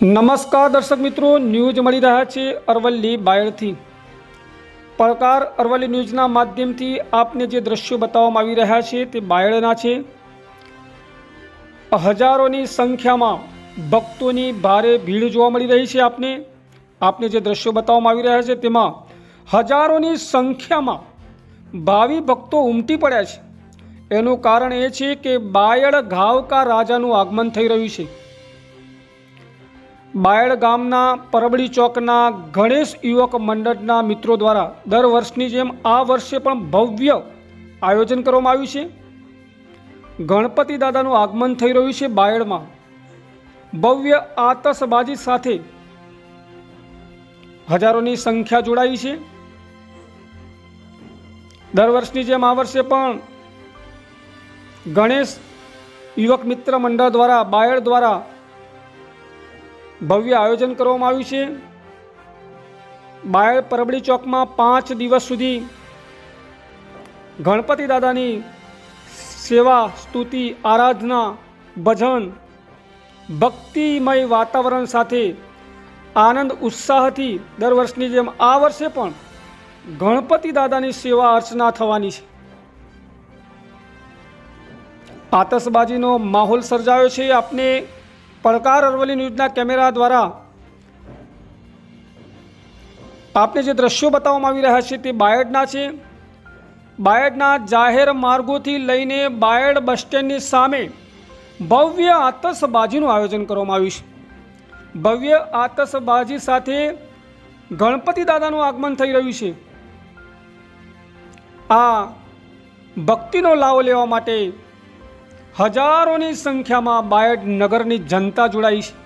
નમસ્કાર દર્શક મિત્રો, ન્યૂઝ મળી રહ્યા છે અરવલ્લી બાયડથી. પડકાર અરવલ્લી ન્યૂઝના માધ્યમથી આપને જે દ્રશ્યો બતાવવામાં આવી રહ્યા છે તે બાયડના છે. હજારોની સંખ્યામાં ભક્તોની ભારે ભીડ જોવા મળી રહી છે આપને. આપને જે દ્રશ્યો બતાવવામાં આવી રહ્યા છે તેમાં હજારોની સંખ્યામાં ભાવિ ભક્તો ઉમટી પડ્યા છે. એનું કારણ એ છે કે બાયડ ઘાવકા રાજાનું આગમન થઈ રહ્યું છે. બાયડ ગામના પરબડી ચોકના ગણેશ યુવક મંડળના મિત્રો દ્વારા દર વર્ષની જેમ આ વર્ષે પણ ભવ્ય આયોજન કરવામાં આવ્યું છે. ગણપતિ દાદાનું આગમન થઈ રહ્યું છે બાયડમાં. ભવ્ય આતશબાજી સાથે હજારોની સંખ્યા જોડાઈ છે. દર વર્ષની જેમ આ વર્ષે પણ ગણેશ યુવક મિત્ર મંડળ દ્વારા બાયડ દ્વારા ભવ્ય આયોજન કરવામાં આવ્યું છે. બાયડ પરબડી ચોકમાં પાંચ દિવસ સુધી ગણપતિ દાદાની સેવા, સ્તુતિ, આરાધના, ભજન, ભક્તિમય વાતાવરણ સાથે આનંદ, ઉત્સાહથી દર વર્ષની જેમ આ વર્ષે પણ ગણપતિ દાદાની સેવા અર્ચના થવાની છે. આતશબાજીનો માહોલ સર્જાયો છે. આપને પડકાર અરવલ્લી ન્યૂઝના કેમેરા દ્વારા આપને જે દ્રશ્યો બતાવવામાં આવી રહ્યા છે તે બાયડના છે. બાયડના જાહેર માર્ગોથી લઈને બાયડ બસ સ્ટેન્ડની સામે ભવ્ય આતશબાજીનું આયોજન કરવામાં આવ્યું છે. ભવ્ય આતશબાજી સાથે ગણપતિ દાદાનું આગમન થઈ રહ્યું છે. આ ભક્તિનો લાવો લેવા માટે હજારોની સંખ્યામાં બાયડ નગરની જનતા જોડાઈ છે